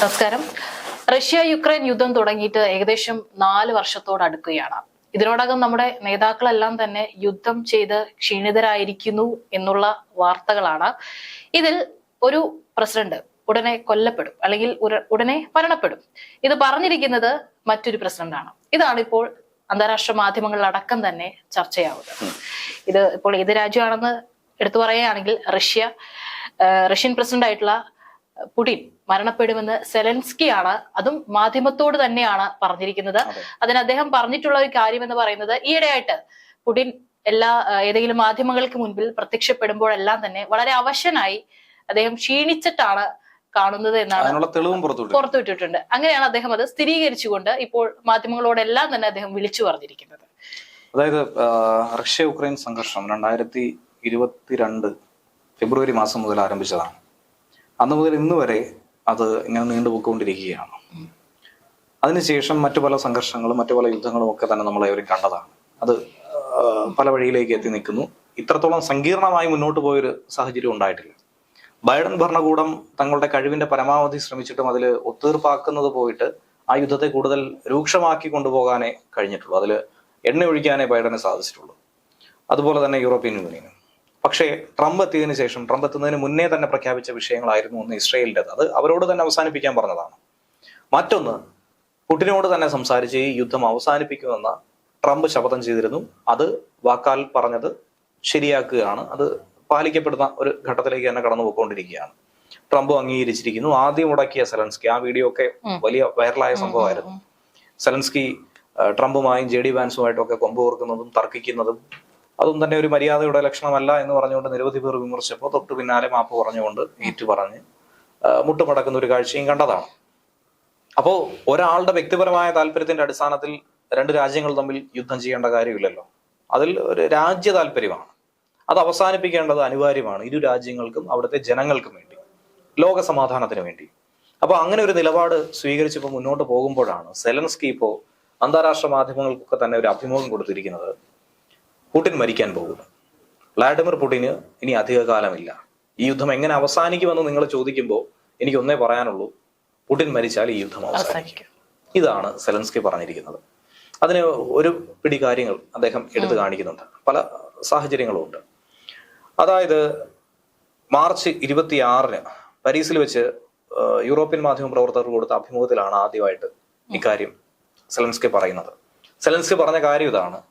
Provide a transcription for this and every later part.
നമസ്കാരം. Russia Ukraine യുദ്ധം തുടങ്ങിയിട്ട് ഏകദേശം നാല് വർഷത്തോട് അടുക്കുകയാണ്. ഇതിനോടകം നമ്മുടെ നേതാക്കളെല്ലാം തന്നെ യുദ്ധം ചെയ്ത് ക്ഷീണിതരായിരിക്കുന്നു എന്നുള്ള വാർത്തകളാണ്. ഇതിൽ ഒരു പ്രസിഡന്റ് ഉടനെ കൊല്ലപ്പെടും അല്ലെങ്കിൽ ഉടനെ മരണപ്പെടും. ഇത് പറഞ്ഞിരിക്കുന്നത് മറ്റൊരു പ്രസിഡന്റാണ്. ഇതാണ് ഇപ്പോൾ അന്താരാഷ്ട്ര മാധ്യമങ്ങളിലടക്കം തന്നെ ചർച്ചയാവുന്നത്. ഇത് ഇപ്പോൾ ഏത് രാജ്യമാണെന്ന് എടുത്തു പറയുകയാണെങ്കിൽ റഷ്യ റഷ്യൻ പ്രസിഡന്റ് ആയിട്ടുള്ള പുടിൻ മരണപ്പെടുമെന്ന് സെലൻസ്കിയാണ്. അതും മാധ്യമത്തോട് തന്നെയാണ് പറഞ്ഞിരിക്കുന്നത്. അതെ. അതിന് അദ്ദേഹം പറഞ്ഞിട്ടുള്ള ഒരു കാര്യം എന്ന് പറയുന്നത് ഈയിടെയായിട്ട് പുടിൻ എല്ലാ ഏതെങ്കിലും മാധ്യമങ്ങൾക്ക് മുൻപിൽ പ്രത്യക്ഷപ്പെടുമ്പോഴെല്ലാം തന്നെ വളരെ അവശനായി അദ്ദേഹം ക്ഷീണിച്ചിട്ടാണ് കാണുന്നത് എന്നാണ് തെളിവും പുറത്തുവിട്ടു പുറത്തുവിട്ടിട്ടുണ്ട്. അങ്ങനെയാണ് അദ്ദേഹം അത് സ്ഥിരീകരിച്ചുകൊണ്ട് ഇപ്പോൾ മാധ്യമങ്ങളോടെല്ലാം തന്നെ അദ്ദേഹം വിളിച്ചു പറഞ്ഞിരിക്കുന്നത്. അതായത് റഷ്യ ഉക്രൈൻ സംഘർഷം രണ്ടായിരത്തി ഇരുപത്തിരണ്ട് ഫെബ്രുവരി മാസം മുതൽ ആരംഭിച്ചതാണ്. അന്ന് മുതൽ ഇന്ന് വരെ അത് ഇങ്ങനെ നീണ്ടുപോയിക്കൊണ്ടിരിക്കുകയാണ് അതിനുശേഷം മറ്റു പല സംഘർഷങ്ങളും മറ്റു പല യുദ്ധങ്ങളും ഒക്കെ തന്നെ നമ്മൾ ഏവരും കണ്ടതാണ്. അത് പല വഴിയിലേക്ക് എത്തി നിൽക്കുന്നു. ഇത്രത്തോളം സങ്കീർണമായി മുന്നോട്ട് പോയൊരു സാഹചര്യം ഉണ്ടായിട്ടില്ല. ബൈഡൻ ഭരണകൂടം തങ്ങളുടെ കഴിവിന്റെ പരമാവധി ശ്രമിച്ചിട്ടും അതിൽ ഒത്തീർപ്പാക്കുന്നത് പോയിട്ട് ആ യുദ്ധത്തെ കൂടുതൽ രൂക്ഷമാക്കി കൊണ്ടുപോകാനേ കഴിഞ്ഞിട്ടുള്ളൂ. അതിൽ എണ്ണ ഒഴിക്കാനേ ബൈഡന് സാധിച്ചിട്ടുള്ളൂ. അതുപോലെ തന്നെ യൂറോപ്യൻ യൂണിയനും. പക്ഷേ ട്രംപ് എത്തിയതിനു ശേഷം ട്രംപ് എത്തുന്നതിന് മുന്നേ തന്നെ പ്രഖ്യാപിച്ച വിഷയങ്ങളായിരുന്നു ഒന്ന് ഇസ്രയേലിന്റെത്. അത് അവരോട് തന്നെ അവസാനിപ്പിക്കാൻ പറഞ്ഞതാണ്. മറ്റൊന്ന് പുടിനോട് തന്നെ സംസാരിച്ച് ഈ യുദ്ധം അവസാനിപ്പിക്കുമെന്ന് ട്രംപ് ശപഥം ചെയ്തിരുന്നു. അത് വാക്കാൽ പറഞ്ഞത് ശരിയാക്കുകയാണ്. അത് പാലിക്കപ്പെടുന്ന ഒരു ഘട്ടത്തിലേക്ക് തന്നെ കടന്നു പോയിക്കൊണ്ടിരിക്കുകയാണ് ട്രംപ് അംഗീകരിച്ചിരിക്കുന്നു. ആദ്യം മുടക്കിയ സെലൻസ്കി. ആ വീഡിയോ ഒക്കെ വലിയ വൈറലായ സംഭവമായിരുന്നു. സെലൻസ്കി ട്രംപുമായും ജെ ഡി വാൻസുമായിട്ടും ഒക്കെ കൊമ്പ് കോർക്കുന്നതും തർക്കിക്കുന്നതും അതും തന്നെ ഒരു മര്യാദയുടെ ലക്ഷണമല്ല എന്ന് പറഞ്ഞുകൊണ്ട് നിരവധി പേർ വിമർശിച്ചപ്പോൾ തൊട്ടു പിന്നാലെ മാപ്പ് പറഞ്ഞുകൊണ്ട് ഏറ്റു പറഞ്ഞ് മുട്ടുമടക്കുന്ന ഒരു കാഴ്ചയും കണ്ടതാണ്. അപ്പോൾ ഒരാളുടെ വ്യക്തിപരമായ താല്പര്യത്തിന്റെ അടിസ്ഥാനത്തിൽ രണ്ട് രാജ്യങ്ങൾ തമ്മിൽ യുദ്ധം ചെയ്യേണ്ട കാര്യമില്ലല്ലോ. അതിൽ ഒരു രാജ്യ താല്പര്യമാണ്. അത് അവസാനിപ്പിക്കേണ്ടത് അനിവാര്യമാണ് ഇരു രാജ്യങ്ങൾക്കും അവിടുത്തെ ജനങ്ങൾക്കും വേണ്ടി ലോക സമാധാനത്തിന് വേണ്ടി. അപ്പോൾ അങ്ങനെ ഒരു നിലപാട് സ്വീകരിച്ചിപ്പോൾ മുന്നോട്ട് പോകുമ്പോഴാണ് സെലൻസ്കി ഇപ്പോൾ അന്താരാഷ്ട്ര മാധ്യമങ്ങൾക്കൊക്കെ തന്നെ ഒരു അഭിമുഖം കൊടുത്തിരിക്കുന്നത്. പുടിൻ മരിക്കാൻ പോകുന്നു. വ്ളാഡിമിർ പുടിന് ഇനി അധികകാലമില്ല ഈ യുദ്ധം എങ്ങനെ അവസാനിക്കുമെന്ന് നിങ്ങൾ ചോദിക്കുമ്പോൾ എനിക്ക് ഒന്നേ പറയാനുള്ളൂ. പുടിൻ മരിച്ചാൽ ഈ യുദ്ധം അവസാനിക്കും. ഇതാണ് സെലൻസ്കി പറഞ്ഞിരിക്കുന്നത്. അതിന് ഒരു പിടി കാര്യങ്ങൾ അദ്ദേഹം എടുത്തു കാണിക്കുന്നുണ്ട്. പല സാഹചര്യങ്ങളും ഉണ്ട്. അതായത് മാർച്ച് ഇരുപത്തിയാറിന് പാരീസിൽ വെച്ച് യൂറോപ്യൻ മാധ്യമ പ്രവർത്തകർ കൊടുത്ത അഭിമുഖത്തിലാണ് ആദ്യമായിട്ട് ഇക്കാര്യം സെലൻസ്കി പറയുന്നത്. സെലൻസ്കി പറഞ്ഞ കാര്യം ഇതാണ്.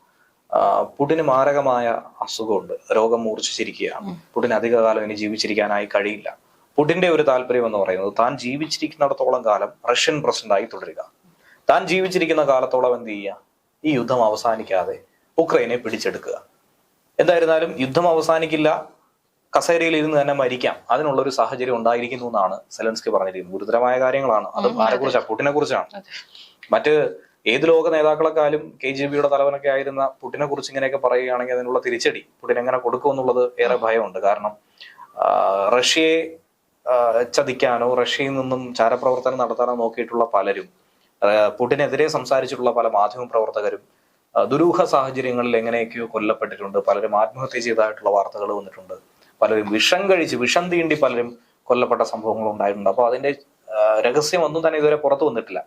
പുടിന് മാരകമായ അസുഖമുണ്ട്. രോഗം മൂർച്ഛിച്ചിരിക്കുകയാണ്. പുടിന് അധികകാലം ഇനി ജീവിച്ചിരിക്കാനായി കഴിയില്ല. പുടിന്റെ ഒരു താല്പര്യം എന്ന് പറയുന്നത് താൻ ജീവിച്ചിരിക്കുന്നിടത്തോളം കാലം റഷ്യൻ പ്രസിഡന്റായി തുടരുക. താൻ ജീവിച്ചിരിക്കുന്ന കാലത്തോളം എന്ത് ചെയ്യുക? ഈ യുദ്ധം അവസാനിക്കാതെ ഉക്രൈനെ പിടിച്ചെടുക്കുക. എന്തായിരുന്നാലും യുദ്ധം അവസാനിക്കില്ല. കസേരയിൽ ഇരുന്ന് തന്നെ മരിക്കാം. അതിനുള്ള ഒരു സാഹചര്യം ഉണ്ടായിരിക്കുന്നു എന്നാണ് സെലൻസ്കി പറഞ്ഞിരിക്കുന്നത്. ഗുരുതരമായ കാര്യങ്ങളാണ്. അത് ആരെ കുറിച്ചാണ് പുടിനെ കുറിച്ചാണ്. മറ്റ് ഏത് ലോക നേതാക്കളെക്കാളും കെ ജി ബിയുടെ തലവനൊക്കെ ആയിരുന്ന പുടിനെ കുറിച്ച് ഇങ്ങനെയൊക്കെ പറയുകയാണെങ്കിൽ അതിനുള്ള തിരിച്ചടി പുടിൻ എങ്ങനെ കൊടുക്കും എന്നുള്ളത് ഏറെ ഭയമുണ്ട്. കാരണം റഷ്യയെ ചതിക്കാനോ റഷ്യയിൽ നിന്നും ചാരപ്രവർത്തനം നടത്താനോ നോക്കിയിട്ടുള്ള പലരും പുടിനെതിരെ സംസാരിച്ചിട്ടുള്ള പല മാധ്യമ പ്രവർത്തകരും ദുരൂഹ സാഹചര്യങ്ങളിൽ എങ്ങനെയൊക്കെയോ കൊല്ലപ്പെട്ടിട്ടുണ്ട്. പലരും ആത്മഹത്യ ചെയ്തതായിട്ടുള്ള വാർത്തകൾ വന്നിട്ടുണ്ട്. പലരും വിഷം കഴിച്ച് വിഷം തീണ്ടി പലരും കൊല്ലപ്പെട്ട സംഭവങ്ങൾ ഉണ്ടായിട്ടുണ്ട്. അപ്പോൾ അതിന്റെ രഹസ്യം ഒന്നും തന്നെ ഇതുവരെ പുറത്തു വന്നിട്ടില്ല.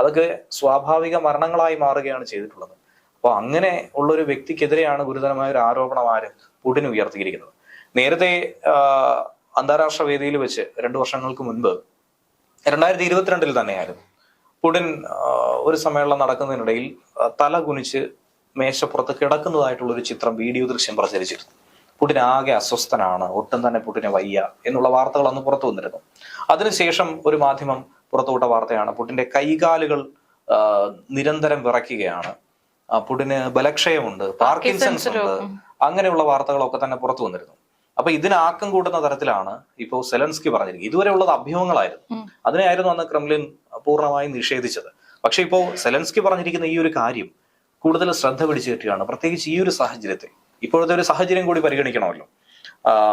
അതൊക്കെ സ്വാഭാവിക മരണങ്ങളായി മാറുകയാണ് ചെയ്തിട്ടുള്ളത്. അപ്പോൾ അങ്ങനെ ഉള്ള ഒരു വ്യക്തിക്കെതിരെയാണ് ഗുരുതരമായ ഒരു ആരോപണം ആര് പുടിൻ ഉയർത്തിയിരിക്കുന്നത്. നേരത്തെ അന്താരാഷ്ട്ര വേദിയിൽ വെച്ച് രണ്ടു വർഷങ്ങൾക്ക് മുൻപ് രണ്ടായിരത്തി ഇരുപത്തിരണ്ടിൽ തന്നെയായിരുന്നു പുടിൻ ഒരു സമ്മേളനം നടക്കുന്നതിനിടയിൽ തല കുനിച്ച് മേശപ്പുറത്ത് കിടക്കുന്നതായിട്ടുള്ള ഒരു ചിത്രം വീഡിയോ ദൃശ്യം പ്രചരിച്ചിരുന്നു. പുടിൻ ആകെ അസ്വസ്ഥനാണ് ഒട്ടും തന്നെ പുടിനെ വയ്യ എന്നുള്ള വാർത്തകൾ അന്ന് പുറത്തു വന്നിരുന്നു. അതിനുശേഷം ഒരു മാധ്യമം പുറത്തുവിട്ട വാർത്തയാണ്. പുടിന്റെ കൈകാലുകൾ നിരന്തരം വിറയ്ക്കുകയാണ്. പുടിന് ബലക്ഷയമുണ്ട് പാർക്കിൻസൺസ് ഉണ്ട്. അങ്ങനെയുള്ള വാർത്തകളൊക്കെ തന്നെ പുറത്തു വന്നിരുന്നു. അപ്പൊ ഇതിന് ആക്കം കൂട്ടുന്ന തരത്തിലാണ് ഇപ്പോ സെലൻസ്കി പറഞ്ഞിരിക്കുന്നത്. ഇതുവരെ ഉള്ളത് അഭ്യൂഹങ്ങളായിരുന്നു. അതിനെയായിരുന്നു അന്ന് ക്രെംലിൻ പൂർണമായി നിഷേധിച്ചത്. പക്ഷെ ഇപ്പോ സെലൻസ്കി പറഞ്ഞിരിക്കുന്ന ഈ ഒരു കാര്യം കൂടുതൽ ശ്രദ്ധ പിടിച്ചു കിട്ടുകയാണ്. പ്രത്യേകിച്ച് ഈ ഒരു സാഹചര്യത്തിൽ. ഇപ്പോഴത്തെ ഒരു സാഹചര്യം കൂടി പരിഗണിക്കണമല്ലോ.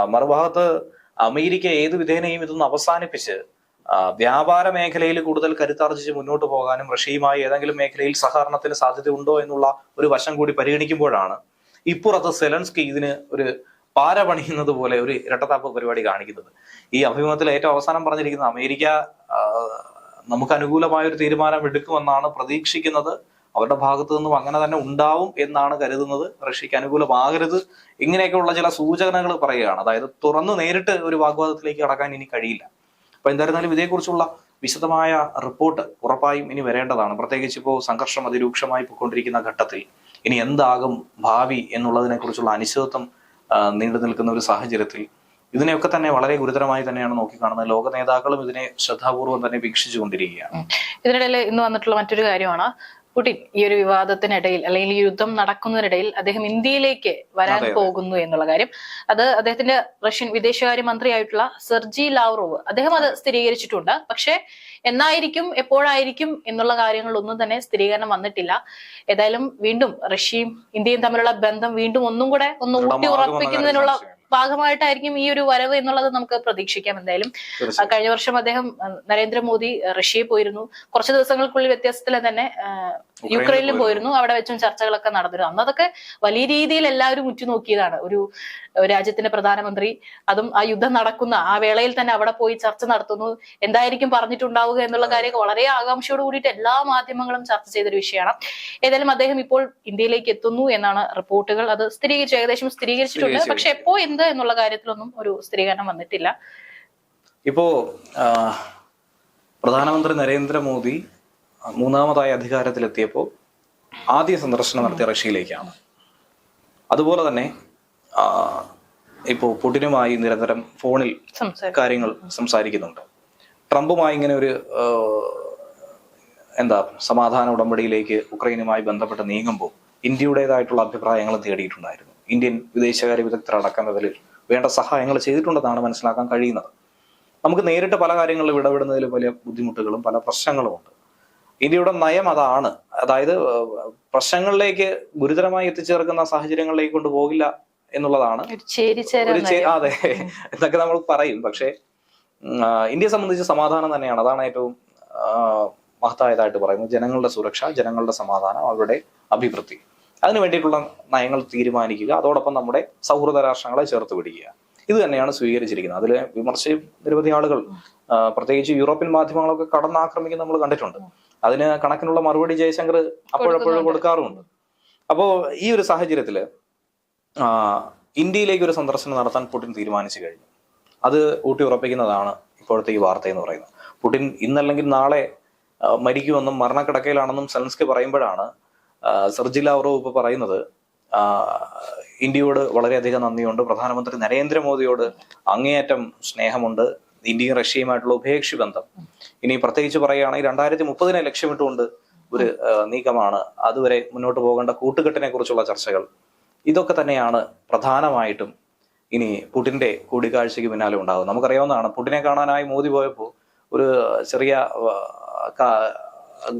മറുഭാഗത്ത് അമേരിക്ക ഏത് വിധേനയും ഇതൊന്ന് അവസാനിപ്പിച്ച് വ്യാപാര മേഖലയിൽ കൂടുതൽ കരുത്താർജിച്ച് മുന്നോട്ട് പോകാനും റഷ്യയുമായി ഏതെങ്കിലും മേഖലയിൽ സഹകരണത്തിന് സാധ്യത ഉണ്ടോ എന്നുള്ള ഒരു വശം കൂടി പരിഗണിക്കുമ്പോഴാണ് ഇപ്പുറത്ത് സെലൻസ്കി ഇതിന് ഒരു പാര പണിയുന്നത് പോലെ ഒരു ഇരട്ടത്താപ്പ് പരിപാടി കാണിക്കുന്നത്. ഈ അഭിമുഖത്തിൽ ഏറ്റവും അവസാനം പറഞ്ഞിരിക്കുന്ന അമേരിക്ക നമുക്ക് അനുകൂലമായ ഒരു തീരുമാനം എടുക്കുമെന്നാണ് പ്രതീക്ഷിക്കുന്നത്. അവരുടെ ഭാഗത്തു നിന്നും അങ്ങനെ തന്നെ ഉണ്ടാവും എന്നാണ് കരുതുന്നത്. റഷ്യക്ക് അനുകൂലമാകരുത്. ഇങ്ങനെയൊക്കെയുള്ള ചില സൂചനകൾ പറയുകയാണ്. അതായത് തുറന്നു നേരിട്ട് ഒരു വാഗ്വാദത്തിലേക്ക് കടക്കാൻ ഇനി കഴിയില്ല. അപ്പൊ എന്തായിരുന്നാലും ഇതേക്കുറിച്ചുള്ള വിശദമായ റിപ്പോർട്ട് ഉറപ്പായും ഇനി വരേണ്ടതാണ്. പ്രത്യേകിച്ച് ഇപ്പോൾ സംഘർഷം അതിരൂക്ഷമായി പോയിക്കൊണ്ടിരിക്കുന്ന ഘട്ടത്തിൽ ഇനി എന്താകും ഭാവി എന്നുള്ളതിനെ കുറിച്ചുള്ള അനിശ്ചിതത്വം നീണ്ടു നിൽക്കുന്ന ഒരു സാഹചര്യത്തിൽ ഇതിനെയൊക്കെ തന്നെ വളരെ ഗുരുതരമായി തന്നെയാണ് നോക്കിക്കാണുന്നത്. ലോക നേതാക്കളും ഇതിനെ ശ്രദ്ധാപൂർവം തന്നെ വീക്ഷിച്ചുകൊണ്ടിരിക്കുകയാണ്. ഇതിനിടയിൽ ഇന്ന് വന്നിട്ടുള്ള മറ്റൊരു കാര്യമാണ് പുടിൻ ഈ ഒരു വിവാദത്തിനിടയിൽ അല്ലെങ്കിൽ യുദ്ധം നടക്കുന്നതിനിടയിൽ അദ്ദേഹം ഇന്ത്യയിലേക്ക് വരാൻ. പോകുന്നു എന്നുള്ള കാര്യം അത് അദ്ദേഹത്തിന്റെ റഷ്യൻ വിദേശകാര്യ മന്ത്രിയായിട്ടുള്ള സെർജി ലാവ്റോവ് അദ്ദേഹം അത് സ്ഥിരീകരിച്ചിട്ടുണ്ട് പക്ഷേ എന്നായിരിക്കും എപ്പോഴായിരിക്കും എന്നുള്ള കാര്യങ്ങളൊന്നും തന്നെ സ്ഥിരീകരണം വന്നിട്ടില്ല ഏതായാലും വീണ്ടും റഷ്യയും ഇന്ത്യയും തമ്മിലുള്ള ബന്ധം വീണ്ടും ഒന്നും കൂടെ ഒന്ന് ഊട്ടി ഉറപ്പിക്കുന്നതിനുള്ള. ഭാഗമായിട്ടായിരിക്കും ഈ ഒരു വരവ് എന്നുള്ളത് നമുക്ക് പ്രതീക്ഷിക്കാം എന്തായാലും. കഴിഞ്ഞ വർഷം അദ്ദേഹം നരേന്ദ്രമോദി റഷ്യയിൽ പോയിരുന്നു. കുറച്ച് ദിവസങ്ങൾക്കുള്ളിൽ വ്യത്യാസത്തിൽ തന്നെ യുക്രൈനിൽ യുക്രൈനിലും പോയിരുന്നു. അവിടെ വെച്ചും ചർച്ചകളൊക്കെ നടന്നിരുന്നു. അന്ന് അതൊക്കെ വലിയ രീതിയിൽ എല്ലാവരും ഉറ്റുനോക്കിയതാണ്. ഒരു ഒരു രാജ്യത്തിന്റെ പ്രധാനമന്ത്രി അതും ആ യുദ്ധം നടക്കുന്ന ആ വേളയിൽ തന്നെ അവിടെ പോയി ചർച്ച നടത്തുന്നു. എന്തായിരിക്കും പറഞ്ഞിട്ടുണ്ടാവുക എന്നുള്ള കാര്യമൊക്കെ വളരെ ആകാംക്ഷയോട് കൂടിയിട്ട് എല്ലാ മാധ്യമങ്ങളും ചർച്ച ചെയ്തൊരു വിഷയമാണ്. ഏതായാലും അദ്ദേഹം ഇപ്പോൾ ഇന്ത്യയിലേക്ക് എത്തുന്നു എന്നാണ് റിപ്പോർട്ടുകൾ. അത് സ്ഥിരീകരിച്ചു ഏകദേശം സ്ഥിരീകരിച്ചിട്ടുണ്ട്. പക്ഷെ എപ്പോ എന്ത് എന്നുള്ള കാര്യത്തിലൊന്നും ഒരു സ്ഥിരീകരണം വന്നിട്ടില്ല. ഇപ്പോ പ്രധാനമന്ത്രി നരേന്ദ്രമോദി മൂന്നാമതായി അധികാരത്തിലെത്തിയപ്പോൾ ആദ്യ സന്ദർശനം നടത്തിയ റഷ്യയിലേക്കാണ്. അതുപോലെ തന്നെ ഇപ്പോ പുടിനുമായി നിരന്തരം ഫോണിൽ കാര്യങ്ങൾ സംസാരിക്കുന്നുണ്ട്. ട്രംപുമായി ഇങ്ങനെ ഒരു എന്താ സമാധാന ഉടമ്പടിയിലേക്ക് ഉക്രൈനുമായി ബന്ധപ്പെട്ട് നീങ്ങുമ്പോൾ ഇന്ത്യയുടേതായിട്ടുള്ള അഭിപ്രായങ്ങൾ തേടിയിട്ടുണ്ടായിരുന്നു. ഇന്ത്യൻ വിദേശകാര്യ വിദഗ്ധരടക്കം അതിൽ വേണ്ട സഹായങ്ങൾ ചെയ്തിട്ടുണ്ടെന്നാണ് മനസ്സിലാക്കാൻ കഴിയുന്നത്. നമുക്ക് നേരിട്ട് പല കാര്യങ്ങളിലും ഇടപെടുന്നതിൽ വലിയ ബുദ്ധിമുട്ടുകളും പല പ്രശ്നങ്ങളും ഉണ്ട്. ഇന്ത്യയുടെ നയം അതാണ്. അതായത് പ്രശ്നങ്ങളിലേക്ക് ഗുരുതരമായി എത്തിച്ചേർക്കുന്ന സാഹചര്യങ്ങളിലേക്ക് കൊണ്ടുപോകില്ല എന്നുള്ളതാണ്. അതെ. എന്നൊക്കെ നമ്മൾ പറയും. പക്ഷേ ഇന്ത്യയെ സംബന്ധിച്ച് സമാധാനം തന്നെയാണ്. അതാണ് ഏറ്റവും മഹത്തായതായിട്ട് പറയുന്നത്. ജനങ്ങളുടെ സുരക്ഷ ജനങ്ങളുടെ സമാധാനം അവരുടെ അഭിവൃദ്ധി. അതിനു വേണ്ടിയിട്ടുള്ള നയങ്ങൾ തീരുമാനിക്കുക അതോടൊപ്പം നമ്മുടെ സൗഹൃദ രാഷ്ട്രങ്ങളെ ചേർത്ത് പിടിക്കുക. ഇത് തന്നെയാണ് സ്വീകരിച്ചിരിക്കുന്നത്. അതിൽ വിമർശ നിരവധി ആളുകൾ പ്രത്യേകിച്ച് യൂറോപ്യൻ മാധ്യമങ്ങളൊക്കെ കടന്നാക്രമിക്കുന്ന നമ്മൾ കണ്ടിട്ടുണ്ട്. അതിന് കണക്കിനുള്ള മറുപടി ജയശങ്കർ അപ്പോഴപ്പോഴും കൊടുക്കാറുമുണ്ട്. അപ്പോൾ ഈ ഒരു സാഹചര്യത്തിൽ ഇന്ത്യയിലേക്ക് ഒരു സന്ദർശനം നടത്താൻ പുടിൻ തീരുമാനിച്ചു കഴിഞ്ഞു. അത് ഊട്ടി ഉറപ്പിക്കുന്നതാണ് ഇപ്പോഴത്തെ ഈ വാർത്ത എന്ന് പറയുന്നത്. പുടിൻ ഇന്നല്ലെങ്കിൽ നാളെ മരിക്കുമെന്നും മരണക്കിടക്കയിലാണെന്നും സെലൻസ്കി പറയുമ്പോഴാണ് സെർജി ലാവ്റോവ് ഇപ്പൊ പറയുന്നത് ഇന്ത്യയോട് വളരെയധികം നന്ദിയുണ്ട്. പ്രധാനമന്ത്രി നരേന്ദ്രമോദിയോട് അങ്ങേയറ്റം സ്നേഹമുണ്ട്. ഇന്ത്യയും റഷ്യയുമായിട്ടുള്ള ഉഭയകക്ഷി ബന്ധം. ഇനി പ്രത്യേകിച്ച് പറയുകയാണെങ്കിൽ രണ്ടായിരത്തി മുപ്പതിനെ ലക്ഷ്യമിട്ടുകൊണ്ട് ഒരു നീക്കമാണ്. അതുവരെ മുന്നോട്ട് പോകേണ്ട കൂട്ടുകെട്ടിനെ കുറിച്ചുള്ള ചർച്ചകൾ. ഇതൊക്കെ തന്നെയാണ് പ്രധാനമായിട്ടും ഇനി പുടിന്റെ കൂടിക്കാഴ്ചയ്ക്ക് പിന്നാലെ ഉണ്ടാകും നമുക്കറിയാവുന്നതാണ് പുടിനെ കാണാനായി മോദി പോയപ്പോൾ ഒരു ചെറിയ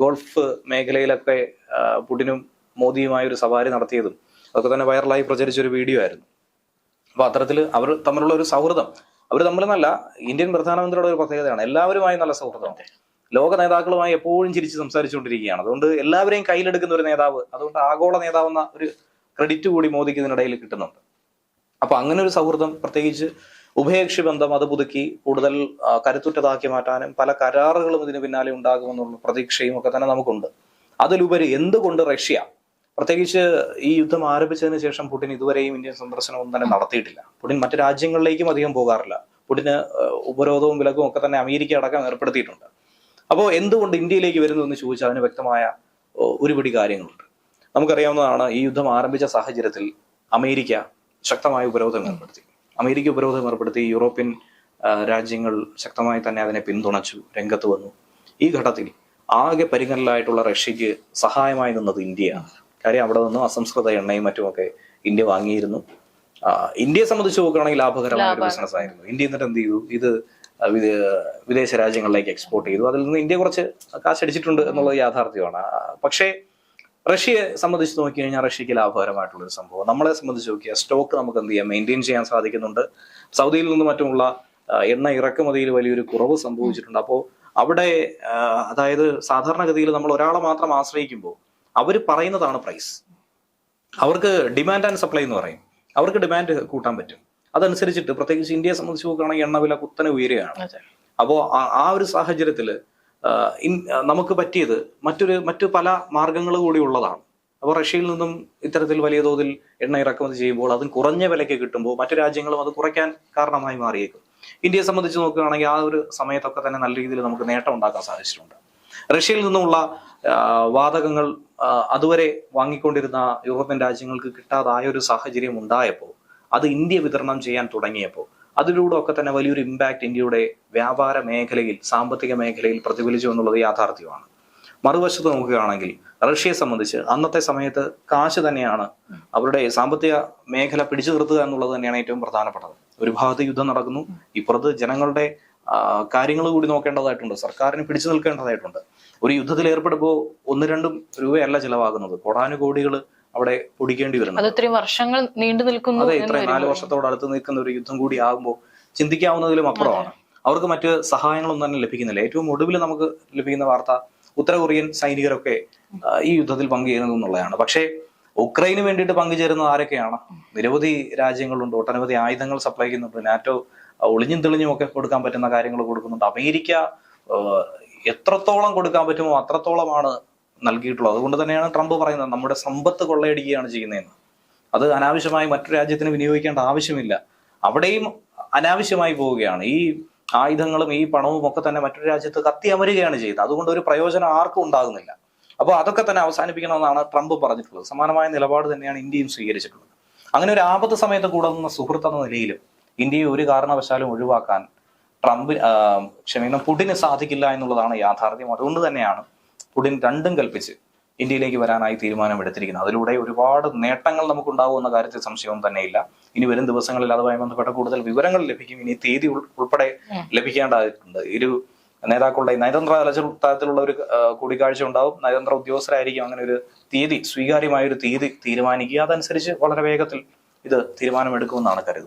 ഗോൾഫ് മേഖലയിലൊക്കെ പുടിനും മോദിയുമായി ഒരു സവാരി നടത്തിയതും അതൊക്കെ തന്നെ വൈറലായി പ്രചരിച്ച ഒരു വീഡിയോ ആയിരുന്നു. അപ്പൊ അത്തരത്തിൽ അവർ തമ്മിലുള്ള ഒരു സൗഹൃദം. അവർ തമ്മിലെന്നല്ല ഇന്ത്യൻ പ്രധാനമന്ത്രിയുടെ ഒരു പ്രത്യേകതയാണ്. എല്ലാവരുമായി നല്ല സൗഹൃദമാണ് ലോക നേതാക്കളുമായി എപ്പോഴും ചിരിച്ച് സംസാരിച്ചുകൊണ്ടിരിക്കുകയാണ്. അതുകൊണ്ട് എല്ലാവരെയും കയ്യിലെടുക്കുന്ന ഒരു നേതാവ് അതുകൊണ്ട് ആഗോള നേതാവെന്ന ഒരു ക്രെഡിറ്റ് കൂടി മോദിക്ക് ഇതിനിടയിൽ കിട്ടുന്നുണ്ട്. അപ്പൊ അങ്ങനെ ഒരു സൗഹൃദം പ്രത്യേകിച്ച് ഉഭയകക്ഷി ബന്ധം അത് പുതുക്കി കൂടുതൽ കരുത്തുറ്റതാക്കി മാറ്റാനും പല കരാറുകളും ഇതിന് പിന്നാലെ ഉണ്ടാകുമെന്നുള്ള പ്രതീക്ഷയും ഒക്കെ തന്നെ നമുക്കുണ്ട്. അതിലുപരി എന്തുകൊണ്ട് റഷ്യ? പ്രത്യേകിച്ച് ഈ യുദ്ധം ആരംഭിച്ചതിന് ശേഷം പുടിൻ ഇതുവരെയും ഇന്ത്യൻ സന്ദർശനവും തന്നെ നടത്തിയിട്ടില്ല. പുടിൻ മറ്റു രാജ്യങ്ങളിലേക്കും അധികം പോകാറില്ല. പുടിന് ഉപരോധവും വിലക്കും ഒക്കെ തന്നെ അമേരിക്ക അടക്കം ഏർപ്പെടുത്തിയിട്ടുണ്ട്. അപ്പോൾ എന്തുകൊണ്ട് ഇന്ത്യയിലേക്ക് വരുന്നു എന്ന് ചോദിച്ചാൽ അതിന് വ്യക്തമായ ഒരുപിടി ഒരു പിടി കാര്യങ്ങളുണ്ട്. നമുക്കറിയാവുന്നതാണ് ഈ യുദ്ധം ആരംഭിച്ച സാഹചര്യത്തിൽ അമേരിക്ക ശക്തമായ ഉപരോധം ഏർപ്പെടുത്തി. അമേരിക്ക ഉപരോധം ഏർപ്പെടുത്തി യൂറോപ്യൻ രാജ്യങ്ങൾ ശക്തമായി തന്നെ അതിനെ പിന്തുണച്ചു രംഗത്ത് വന്നു. ഈ ഘട്ടത്തിൽ ആകെ പരിഗണനയിലായിട്ടുള്ള റഷ്യക്ക് സഹായമായി നിന്നത് ഇന്ത്യയാണ് കാര്യം അവിടെ നിന്നും അസംസ്കൃത എണ്ണയും മറ്റുമൊക്കെ ഇന്ത്യ വാങ്ങിയിരുന്നു. ഇന്ത്യയെ സംബന്ധിച്ച് നോക്കുകയാണെങ്കിൽ ലാഭകരമായ ഒരു ബിസിനസ് ആയിരുന്നു ഇന്ത്യ എന്നിട്ട് എന്ത് ചെയ്തു? ഇത് വിദേശ രാജ്യങ്ങളിലേക്ക് എക്സ്പോർട്ട് ചെയ്തു. അതിൽ നിന്ന് ഇന്ത്യ കുറച്ച് കാശടിച്ചിട്ടുണ്ട് എന്നുള്ളത് യാഥാർത്ഥ്യമാണ്. പക്ഷേ റഷ്യയെ സംബന്ധിച്ച് നോക്കി കഴിഞ്ഞാൽ റഷ്യക്ക് ലാഭകരമായിട്ടുള്ള ഒരു സംഭവം. നമ്മളെ സംബന്ധിച്ച് നോക്കിയാൽ സ്റ്റോക്ക് നമുക്ക് എന്ത് ചെയ്യാം? മെയിന്റെയിൻ ചെയ്യാൻ സാധിക്കുന്നുണ്ട്. സൗദിയിൽ നിന്ന് മറ്റുമുള്ള എണ്ണ ഇറക്കുമതിയിൽ വലിയൊരു കുറവ് സംഭവിച്ചിട്ടുണ്ട്. അപ്പോൾ അവിടെ അതായത് സാധാരണഗതിയിൽ നമ്മൾ ഒരാളെ മാത്രം ആശ്രയിക്കുമ്പോൾ അവർ പറയുന്നതാണ് പ്രൈസ് അവർക്ക് ഡിമാൻഡ് ആൻഡ് സപ്ലൈ എന്ന് പറയും. അവർക്ക് ഡിമാൻഡ് കൂട്ടാൻ പറ്റും. അതനുസരിച്ചിട്ട് പ്രത്യേകിച്ച് ഇന്ത്യയെ സംബന്ധിച്ച് നോക്കുകയാണെങ്കിൽ എണ്ണ വില കുത്തനെ ഉയരുകയാണ്. അപ്പോൾ ആ- ഒരു സാഹചര്യത്തിൽ നമുക്ക് പറ്റിയത് മറ്റൊരു മറ്റു പല മാർഗങ്ങൾ കൂടി ഉള്ളതാണ്. അപ്പോൾ റഷ്യയിൽ നിന്നും ഇത്തരത്തിൽ വലിയ തോതിൽ എണ്ണ ഇറക്കുമതി ചെയ്യുമ്പോൾ അതും കുറഞ്ഞ വിലയ്ക്ക് കിട്ടുമ്പോൾ മറ്റു രാജ്യങ്ങളും അത് കുറയ്ക്കാൻ കാരണമായി മാറിയേക്കും. ഇന്ത്യയെ സംബന്ധിച്ച് നോക്കുകയാണെങ്കിൽ ആ ഒരു സമയത്തൊക്കെ തന്നെ നല്ല രീതിയിൽ നമുക്ക് നേട്ടം ഉണ്ടാക്കാൻ സാധിച്ചിട്ടുണ്ട്. റഷ്യയിൽ നിന്നുമുള്ള വാതകങ്ങൾ അതുവരെ വാങ്ങിക്കൊണ്ടിരുന്ന യൂറോപ്യൻ രാജ്യങ്ങൾക്ക് കിട്ടാതായ ഒരു സാഹചര്യം ഉണ്ടായപ്പോൾ അത് ഇന്ത്യ വിതരണം ചെയ്യാൻ തുടങ്ങിയപ്പോൾ അതിലൂടെ ഒക്കെ തന്നെ വലിയൊരു ഇമ്പാക്ട് ഇന്ത്യയുടെ വ്യാപാര മേഖലയിൽ സാമ്പത്തിക മേഖലയിൽ പ്രതിഫലിച്ചു എന്നുള്ളത് യാഥാർത്ഥ്യമാണ്. മറുവശത്ത് നോക്കുകയാണെങ്കിൽ റഷ്യയെ സംബന്ധിച്ച് അന്നത്തെ സമയത്ത് കാശ് തന്നെയാണ് അവരുടെ സാമ്പത്തിക മേഖല പിടിച്ചു നിർത്തുക എന്നുള്ളത് തന്നെയാണ് ഏറ്റവും പ്രധാനപ്പെട്ടത്. ഒരു ഭാഗത്ത് യുദ്ധം നടക്കുന്നു ഇപ്പുറത്ത് ജനങ്ങളുടെ കാര്യങ്ങൾ കൂടി നോക്കേണ്ടതായിട്ടുണ്ട് സർക്കാരിന് പിടിച്ചു നിൽക്കേണ്ടതായിട്ടുണ്ട്. ഒരു യുദ്ധത്തിൽ ഏർപ്പെടുമ്പോൾ ഒന്ന് രണ്ടും രൂപയല്ല ചിലവാകുന്നത്. കോടാനുകോടികൾ അവിടെ പൊടിക്കേണ്ടി വരുന്നത്. അത് ഇത്രയും വർഷങ്ങൾ നീണ്ടു നിൽക്കുന്നു അതെ ഇത്രയും നാല് വർഷത്തോട് അടുത്ത് നിൽക്കുന്ന ഒരു യുദ്ധം കൂടി ആകുമ്പോൾ ചിന്തിക്കാവുന്നതിലും അപ്പുറമാണ്. അവർക്ക് മറ്റ് സഹായങ്ങളൊന്നും തന്നെ ലഭിക്കുന്നില്ല. ഏറ്റവും ഒടുവിൽ നമുക്ക് ലഭിക്കുന്ന വാർത്ത ഉത്തര കൊറിയൻ സൈനികരൊക്കെ ഈ യുദ്ധത്തിൽ പങ്കുചേരുന്നു എന്നുള്ളതാണ്. പക്ഷേ ഉക്രൈന് വേണ്ടിയിട്ട് പങ്കുചേരുന്നത് ആരൊക്കെയാണ്? നിരവധി രാജ്യങ്ങളുണ്ട് ഒട്ടനവധി ആയുധങ്ങൾ സപ്ലൈ ചെയ്യുന്നുണ്ട്. നാറ്റോ ഒളിഞ്ഞും തെളിഞ്ഞും ഒക്കെ കൊടുക്കാൻ പറ്റുന്ന കാര്യങ്ങൾ കൊടുക്കുന്നുണ്ട്. അമേരിക്ക എത്രത്തോളം കൊടുക്കാൻ പറ്റുമോ അത്രത്തോളമാണ് നൽകിയിട്ടുള്ളത്. അതുകൊണ്ട് തന്നെയാണ് ട്രംപ് പറയുന്നത് നമ്മുടെ സമ്പത്ത് കൊള്ളയടിക്കുകയാണ് ചെയ്യുന്നതെന്ന്. അത് അനാവശ്യമായി മറ്റു രാജ്യത്തിന് വിനിയോഗിക്കേണ്ട ആവശ്യമില്ല. അവിടെയും അനാവശ്യമായി പോവുകയാണ്. ഈ ആയുധങ്ങളും ഈ പണവും ഒക്കെ തന്നെ മറ്റൊരു രാജ്യത്ത് കത്തി അമരുകയാണ് ചെയ്യുന്നത് അതുകൊണ്ട് ഒരു പ്രയോജനം ആർക്കും ഉണ്ടാകുന്നില്ല. അപ്പോൾ അതൊക്കെ തന്നെ അവസാനിപ്പിക്കണമെന്നാണ് ട്രംപ് പറഞ്ഞിട്ടുള്ളത്. സമാനമായ നിലപാട് തന്നെയാണ് ഇന്ത്യയും സ്വീകരിച്ചിട്ടുള്ളത്. അങ്ങനെ ഒരു ആപത്ത് സമയത്ത് കൂടുന്ന സുഹൃത്ത് എന്ന നിലയിലും ഇന്ത്യയെ ഒരു കാരണവശാലും ഒഴിവാക്കാൻ ട്രംപ് ക്ഷമിക്കണം പുടിന് സാധിക്കില്ല എന്നുള്ളതാണ് യാഥാർത്ഥ്യം. അതുകൊണ്ട് തന്നെയാണ് പുടിൻ രണ്ടും കൽപ്പിച്ച് ഇന്ത്യയിലേക്ക് വരാനായി തീരുമാനമെടുത്തിരിക്കുന്നത് അതിലൂടെ ഒരുപാട് നേട്ടങ്ങൾ നമുക്ക് ഉണ്ടാകുമെന്ന കാര്യത്തിൽ സംശയവും തന്നെയില്ല. ഇനി വരും ദിവസങ്ങളിൽ അതുമായി ബന്ധപ്പെട്ട കൂടുതൽ വിവരങ്ങൾ ലഭിക്കും. ഇനി തീയതി ഉൾ- ഉൾപ്പെടെ ലഭിക്കേണ്ടതായിട്ടുണ്ട്. ഇരു നേതാക്കളുടെ നയതന്ത്ര തലത്തിലുള്ള ഒരു കൂടിക്കാഴ്ച ഉണ്ടാവും. നയതന്ത്ര ഉദ്യോഗസ്ഥരായിരിക്കും. അങ്ങനെ ഒരു തീയതി സ്വീകാര്യമായ ഒരു തീയതി തീരുമാനിക്കുക. അതനുസരിച്ച് വളരെ വേഗത്തിൽ ഇത് തീരുമാനമെടുക്കുമെന്നാണ് കരുതുന്നത്.